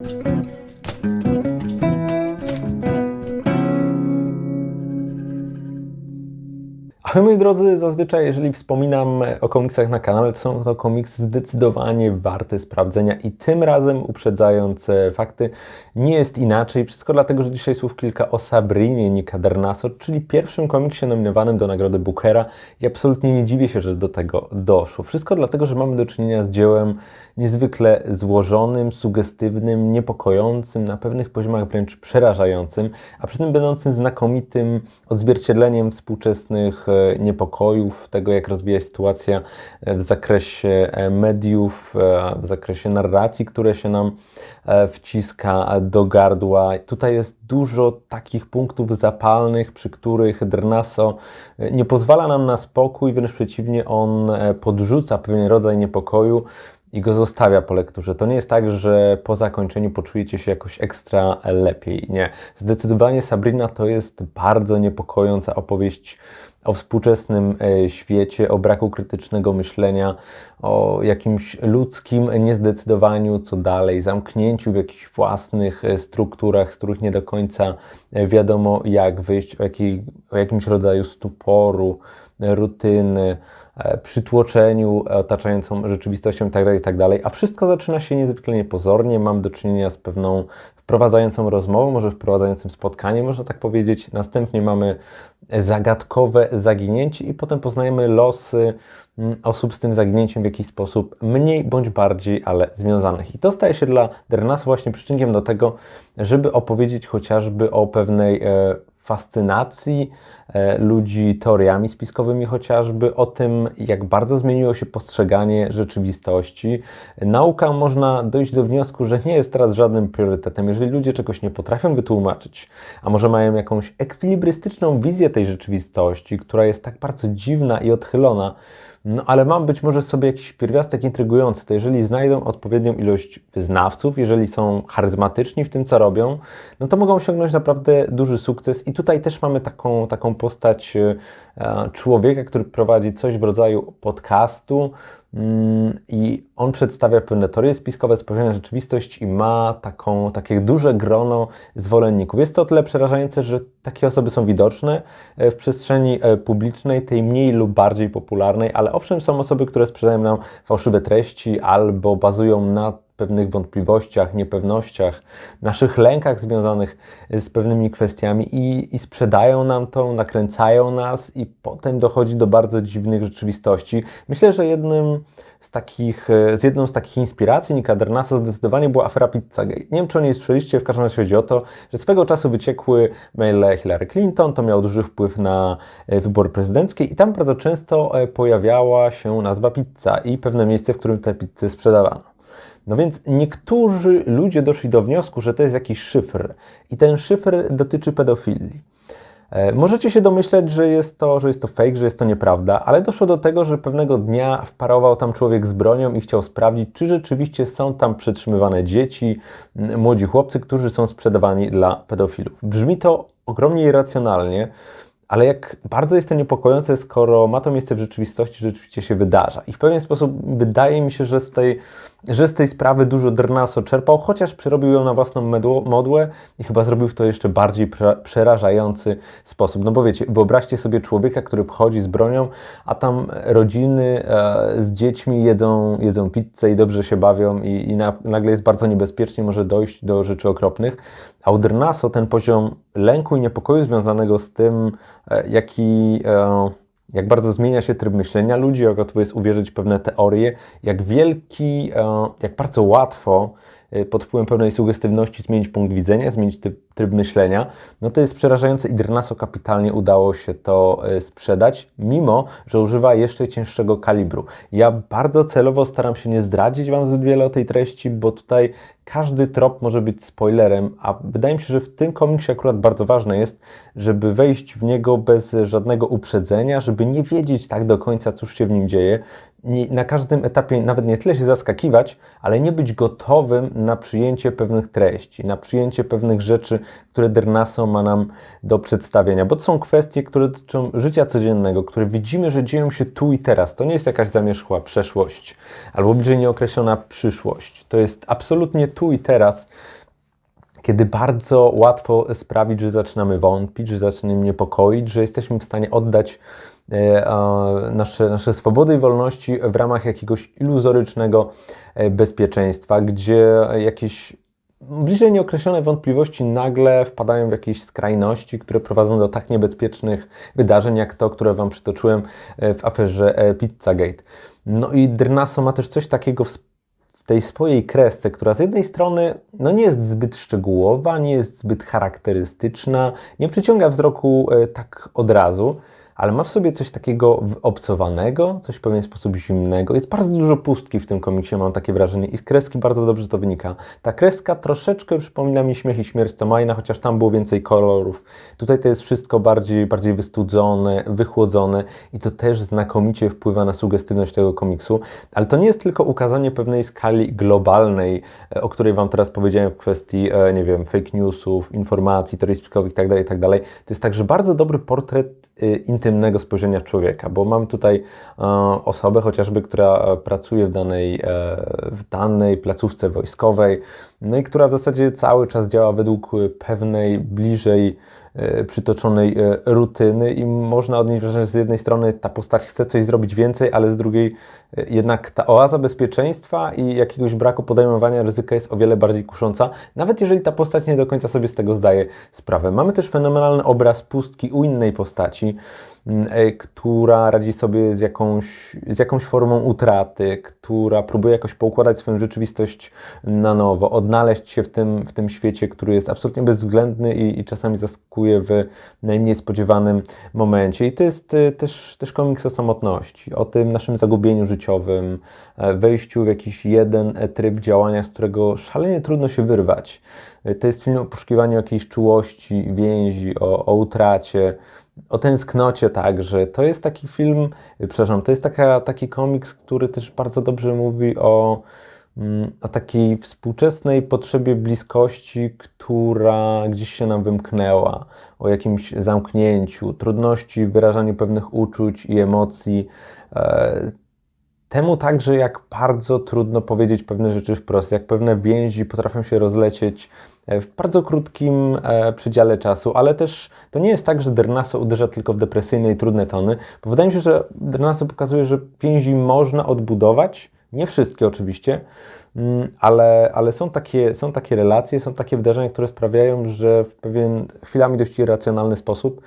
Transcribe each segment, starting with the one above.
thank you. Ale moi drodzy, zazwyczaj jeżeli wspominam o komiksach na kanale, to są to komiksy zdecydowanie warte sprawdzenia i tym razem uprzedzając e, fakty, nie jest inaczej. Wszystko dlatego, że dzisiaj słów kilka o Sabrinie Nika Dernaso, czyli pierwszym komiksie nominowanym do nagrody Bookera i absolutnie nie dziwię się, że do tego doszło. Wszystko dlatego, że mamy do czynienia z dziełem niezwykle złożonym, sugestywnym, niepokojącym, na pewnych poziomach wręcz przerażającym, a przy tym będącym znakomitym odzwierciedleniem współczesnych e, niepokojów, tego jak rozwija się sytuacja e, w zakresie e, mediów, w zakresie narracji, które się nam wciska do gardła. Tutaj jest dużo takich punktów zapalnych, przy których Drnaso nie pozwala nam na spokój, wręcz przeciwnie, on podrzuca pewien rodzaj niepokoju i go zostawia po lekturze. To nie jest tak, że po zakończeniu poczujecie się jakoś ekstra lepiej. Nie. Zdecydowanie Sabrina to jest bardzo niepokojąca opowieść o współczesnym e, świecie, o braku krytycznego myślenia, o jakimś ludzkim niezdecydowaniu, co dalej, zamknięciu w jakichś własnych e, strukturach, z których nie do końca e, wiadomo jak wyjść, o, jakiej, o jakimś rodzaju stuporu, rutyny, przytłoczeniu otaczającą rzeczywistością itd., itd., a wszystko zaczyna się niezwykle niepozornie. Mam do czynienia z pewną wprowadzającą rozmową, może wprowadzającym spotkanie, można tak powiedzieć. Następnie mamy zagadkowe zaginięcie i potem poznajemy losy mm, osób z tym zaginięciem w jakiś sposób mniej bądź bardziej, ale związanych. I to staje się dla Dernas właśnie przyczynkiem do tego, żeby opowiedzieć chociażby o pewnej e, fascynacji e, ludzi teoriami spiskowymi, chociażby o tym, jak bardzo zmieniło się postrzeganie rzeczywistości. Nauka można dojść do wniosku, że nie jest teraz żadnym priorytetem. Jeżeli ludzie czegoś nie potrafią wytłumaczyć, a może mają jakąś ekwilibrystyczną wizję tej rzeczywistości, która jest tak bardzo dziwna i odchylona, no ale mam być może sobie jakiś pierwiastek intrygujący, to jeżeli znajdą odpowiednią ilość wyznawców, jeżeli są charyzmatyczni w tym, co robią, no to mogą osiągnąć naprawdę duży sukces. I tutaj też mamy taką, taką postać e, człowieka, który prowadzi coś w rodzaju podcastu, I on przedstawia pewne teorie spiskowe, spojrzenia na rzeczywistość i ma taką, takie duże grono zwolenników. Jest to o tyle przerażające, że takie osoby są widoczne e, w przestrzeni e, publicznej, tej mniej lub bardziej popularnej, ale owszem, są osoby, które sprzedają nam fałszywe treści albo bazują na pewnych wątpliwościach, niepewnościach, naszych lękach związanych z pewnymi kwestiami i, i sprzedają nam to, nakręcają nas i potem dochodzi do bardzo dziwnych rzeczywistości. Myślę, że jednym z takich, z jedną z takich inspiracji Nika Dernasa zdecydowanie była afera Pizzagate. Nie wiem, czy o niej słyszeliście, w każdym razie chodzi o to, że swego czasu wyciekły maile Hillary Clinton, to miało duży wpływ na e, wybory prezydenckie i tam bardzo często e, pojawiała się nazwa pizza i pewne miejsce, w którym te pizzy sprzedawano. No więc niektórzy ludzie doszli do wniosku, że to jest jakiś szyfr i ten szyfr dotyczy pedofilii. E, możecie się domyśleć, że jest, to, że jest to fake, że jest to nieprawda, ale doszło do tego, że pewnego dnia wparował tam człowiek z bronią i chciał sprawdzić, czy rzeczywiście są tam przetrzymywane dzieci, młodzi chłopcy, którzy są sprzedawani dla pedofilów. Brzmi to ogromnie irracjonalnie, ale jak bardzo jest to niepokojące, skoro ma to miejsce w rzeczywistości, rzeczywiście się wydarza. I w pewien sposób wydaje mi się, że z tej, że z tej sprawy dużo Drnaso czerpał, chociaż przerobił ją na własną modłę i chyba zrobił to jeszcze bardziej przerażający sposób. No bo wiecie, wyobraźcie sobie człowieka, który wchodzi z bronią, a tam rodziny e, z dziećmi jedzą, jedzą pizzę i dobrze się bawią i, i na, nagle jest bardzo niebezpiecznie, może dojść do rzeczy okropnych. A u Drnaso ten poziom lęku i niepokoju związanego z tym, e, jaki, e, jak bardzo zmienia się tryb myślenia ludzi, jak łatwo jest uwierzyć w pewne teorie, jak wielki, e, jak bardzo łatwo pod wpływem pewnej sugestywności zmienić punkt widzenia, zmienić tryb, tryb myślenia, no to jest przerażające i Drnaso kapitalnie udało się to sprzedać, mimo, że używa jeszcze cięższego kalibru. Ja bardzo celowo staram się nie zdradzić Wam zbyt wiele o tej treści, bo tutaj każdy trop może być spoilerem, a wydaje mi się, że w tym komiksie akurat bardzo ważne jest, żeby wejść w niego bez żadnego uprzedzenia, żeby nie wiedzieć tak do końca, cóż się w nim dzieje. Nie, na każdym etapie nawet nie tyle się zaskakiwać, ale nie być gotowym na przyjęcie pewnych treści, na przyjęcie pewnych rzeczy, które Dernaso ma nam do przedstawienia, bo to są kwestie, które dotyczą życia codziennego, które widzimy, że dzieją się tu i teraz. To nie jest jakaś zamierzchła przeszłość albo bliżej nieokreślona przyszłość. To jest absolutnie tu i teraz, kiedy bardzo łatwo sprawić, że zaczynamy wątpić, że zaczynamy niepokoić, że jesteśmy w stanie oddać e, nasze, nasze swobody i wolności w ramach jakiegoś iluzorycznego e, bezpieczeństwa, gdzie jakieś bliżej nieokreślone wątpliwości nagle wpadają w jakieś skrajności, które prowadzą do tak niebezpiecznych wydarzeń, jak to, które Wam przytoczyłem e, w aferze Pizzagate. No i Drnaso ma też coś takiego w tej swojej kresce, która z jednej strony no nie jest zbyt szczegółowa, nie jest zbyt charakterystyczna, nie przyciąga wzroku e, tak od razu, ale ma w sobie coś takiego obcowanego, coś w pewien sposób zimnego. Jest bardzo dużo pustki w tym komiksie, mam takie wrażenie, i z kreski bardzo dobrze to wynika. Ta kreska troszeczkę przypomina mi Śmiech i Śmierć Tomajna, chociaż tam było więcej kolorów. Tutaj to jest wszystko bardziej, bardziej wystudzone, wychłodzone i to też znakomicie wpływa na sugestywność tego komiksu, ale to nie jest tylko ukazanie pewnej skali globalnej, e, o której Wam teraz powiedziałem w kwestii, e, nie wiem, fake newsów, informacji, spiskowych itd., tak itd. Tak to jest także bardzo dobry portret internetowy intymnego spojrzenia człowieka, bo mam tutaj e, osobę chociażby, która pracuje w danej, e, w danej placówce wojskowej, no i która w zasadzie cały czas działa według pewnej bliżej E, przytoczonej e, rutyny i można odnieść wrażenie, że z jednej strony ta postać chce coś zrobić więcej, ale z drugiej e, jednak ta oaza bezpieczeństwa i jakiegoś braku podejmowania ryzyka jest o wiele bardziej kusząca, nawet jeżeli ta postać nie do końca sobie z tego zdaje sprawę. Mamy też fenomenalny obraz pustki u innej postaci, która radzi sobie z jakąś, z jakąś formą utraty, która próbuje jakoś poukładać swoją rzeczywistość na nowo, odnaleźć się w tym, w tym świecie, który jest absolutnie bezwzględny i, i czasami zaskakuje w najmniej spodziewanym momencie. I to jest y, też, też komiks o samotności, o tym naszym zagubieniu życiowym, e, wejściu w jakiś jeden e, tryb działania, z którego szalenie trudno się wyrwać. E, to jest film o poszukiwaniu jakiejś czułości, więzi, o, o utracie, o tęsknocie także. To jest taki film, przepraszam, to jest taka, taki komiks, który też bardzo dobrze mówi o Mm, o takiej współczesnej potrzebie bliskości, która gdzieś się nam wymknęła, o jakimś zamknięciu, trudności w wyrażaniu pewnych uczuć i emocji. Temu także, jak bardzo trudno powiedzieć pewne rzeczy wprost, jak pewne więzi potrafią się rozlecieć e, w bardzo krótkim e, przedziale czasu, ale też to nie jest tak, że Dernaso uderza tylko w depresyjne i trudne tony, bo wydaje mi się, że Dernaso pokazuje, że więzi można odbudować, nie wszystkie oczywiście, mm, ale, ale są, takie, są takie relacje, są takie wydarzenia, które sprawiają, że w pewien chwilami dość irracjonalny sposób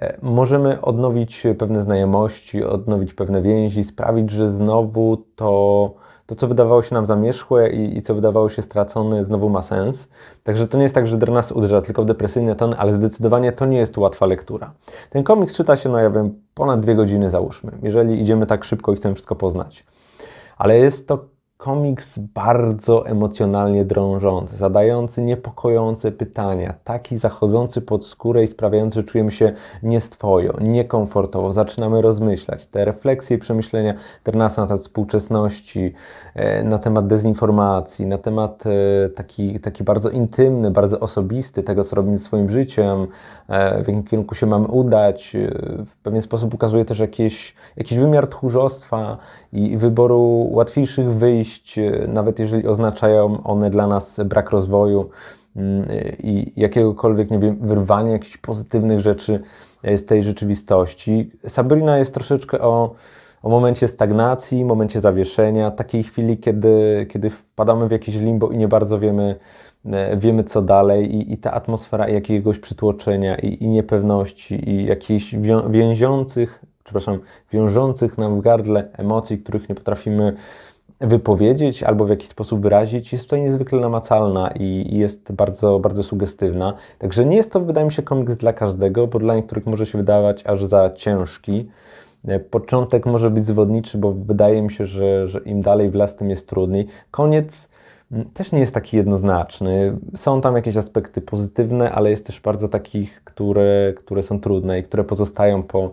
e, możemy odnowić pewne znajomości, odnowić pewne więzi, sprawić, że znowu to, to co wydawało się nam zamierzchłe i, i co wydawało się stracone, znowu ma sens. Także to nie jest tak, że nas uderza tylko w depresyjne tony, ale zdecydowanie to nie jest łatwa lektura. Ten komiks czyta się, no ja wiem, ponad dwie godziny załóżmy, jeżeli idziemy tak szybko i chcemy wszystko poznać ale jest to komiks bardzo emocjonalnie drążący, zadający niepokojące pytania, taki zachodzący pod skórę i sprawiający, że czujemy się niestwojo, niekomfortowo, zaczynamy rozmyślać. Te refleksje i przemyślenia Ternasa na temat współczesności, e, na temat dezinformacji, na temat e, taki, taki bardzo intymny, bardzo osobisty, tego co robimy swoim życiem, e, w jakim kierunku się mamy udać, w pewien sposób ukazuje też jakieś, jakiś wymiar tchórzostwa i wyboru łatwiejszych wyjść, E, nawet jeżeli oznaczają one dla nas brak rozwoju mm, i jakiegokolwiek, nie wiem, wyrwania jakichś pozytywnych rzeczy e, z tej rzeczywistości. Sabrina jest troszeczkę o, o momencie stagnacji, momencie zawieszenia, takiej chwili, kiedy, kiedy wpadamy w jakieś limbo i nie bardzo wiemy, e, wiemy co dalej i, i ta atmosfera jakiegoś przytłoczenia i, i niepewności i jakichś więziących, przepraszam, wiążących nam w gardle emocji, których nie potrafimy wypowiedzieć albo w jakiś sposób wyrazić, jest tutaj niezwykle namacalna i jest bardzo, bardzo sugestywna. Także nie jest to, wydaje mi się, komiks dla każdego, bo dla niektórych może się wydawać aż za ciężki. Początek może być zwodniczy, bo wydaje mi się, że, że im dalej w las, tym jest trudniej. Koniec też nie jest taki jednoznaczny. Są tam jakieś aspekty pozytywne, ale jest też bardzo takich, które, które są trudne i które pozostają po,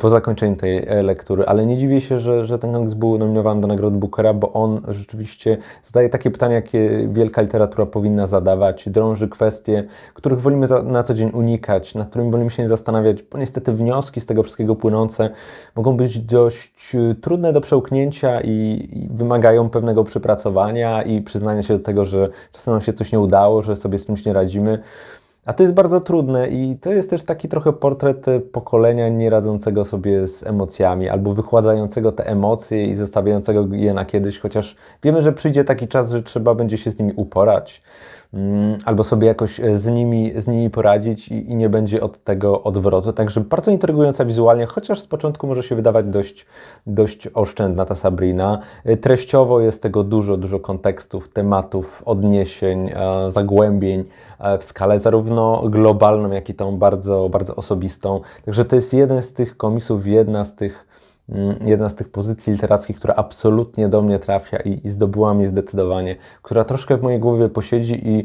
po zakończeniu tej lektury. Ale nie dziwię się, że, że ten komiks był nominowany do Nagrody Bookera, bo on rzeczywiście zadaje takie pytania, jakie wielka literatura powinna zadawać. Drąży kwestie, których wolimy za, na co dzień unikać, nad którymi wolimy się nie zastanawiać, bo niestety wnioski z tego wszystkiego płynące mogą być dość trudne do przełknięcia i, i wymagają pewnego przepracowania i przyznania przyznania się do tego, że czasem nam się coś nie udało, że sobie z czymś nie radzimy. A to jest bardzo trudne i to jest też taki trochę portret pokolenia nieradzącego sobie z emocjami albo wychładzającego te emocje i zostawiającego je na kiedyś, chociaż wiemy, że przyjdzie taki czas, że trzeba będzie się z nimi uporać mm, albo sobie jakoś e, z nimi, z nimi poradzić i, i nie będzie od tego odwrotu. Także bardzo intrygująca wizualnie, chociaż z początku może się wydawać dość, dość oszczędna ta Sabrina. E, treściowo jest tego dużo, dużo kontekstów, tematów, odniesień, e, zagłębień w skalę zarówno globalną, jak i tą bardzo, bardzo osobistą. Także to jest jeden z tych komiksów, jedna z tych mm, jedna z tych pozycji literackich, która absolutnie do mnie trafia i, i zdobyła mnie zdecydowanie, która troszkę w mojej głowie posiedzi i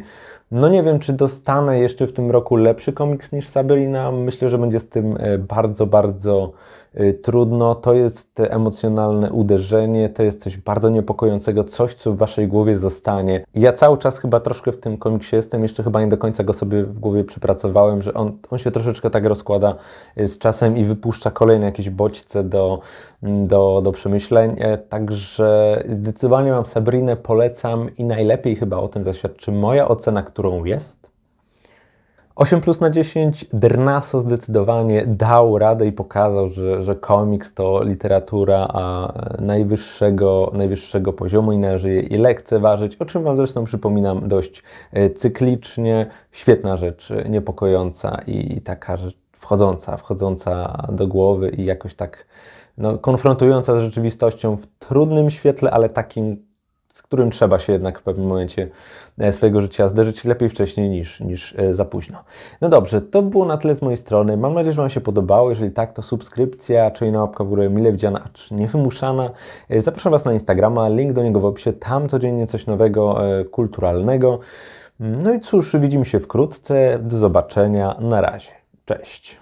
no nie wiem, czy dostanę jeszcze w tym roku lepszy komiks niż Sabrina. Myślę, że będzie z tym e, bardzo, bardzo e, trudno. To jest emocjonalne uderzenie, to jest coś bardzo niepokojącego, coś, co w waszej głowie zostanie. Ja cały czas chyba troszkę w tym komiksie jestem, jeszcze chyba nie do końca go sobie w głowie przypracowałem, że on, on się troszeczkę tak rozkłada e, z czasem i wypuszcza kolejne jakieś bodźce do, do, do przemyśleń. Także zdecydowanie mam Sabrinę, polecam i najlepiej chyba o tym zaświadczy moja ocena, którą jest. 8 plus na 10 Drnaso zdecydowanie dał radę i pokazał, że, że komiks to literatura a najwyższego, najwyższego poziomu i należy jej lekceważyć, o czym Wam zresztą przypominam dość e, cyklicznie. Świetna rzecz, niepokojąca i taka wchodząca, wchodząca do głowy i jakoś tak no, konfrontująca z rzeczywistością w trudnym świetle, ale takim z którym trzeba się jednak w pewnym momencie e, swojego życia zderzyć lepiej wcześniej niż, niż e, za późno. No dobrze, to było na tyle z mojej strony. Mam nadzieję, że Wam się podobało. Jeżeli tak, to subskrypcja, czyli na łapka w górę mile widziana, acz niewymuszana. E, zapraszam Was na Instagrama, link do niego w opisie. Tam codziennie coś nowego, kulturalnego. No i cóż, widzimy się wkrótce. Do zobaczenia. Na razie. Cześć.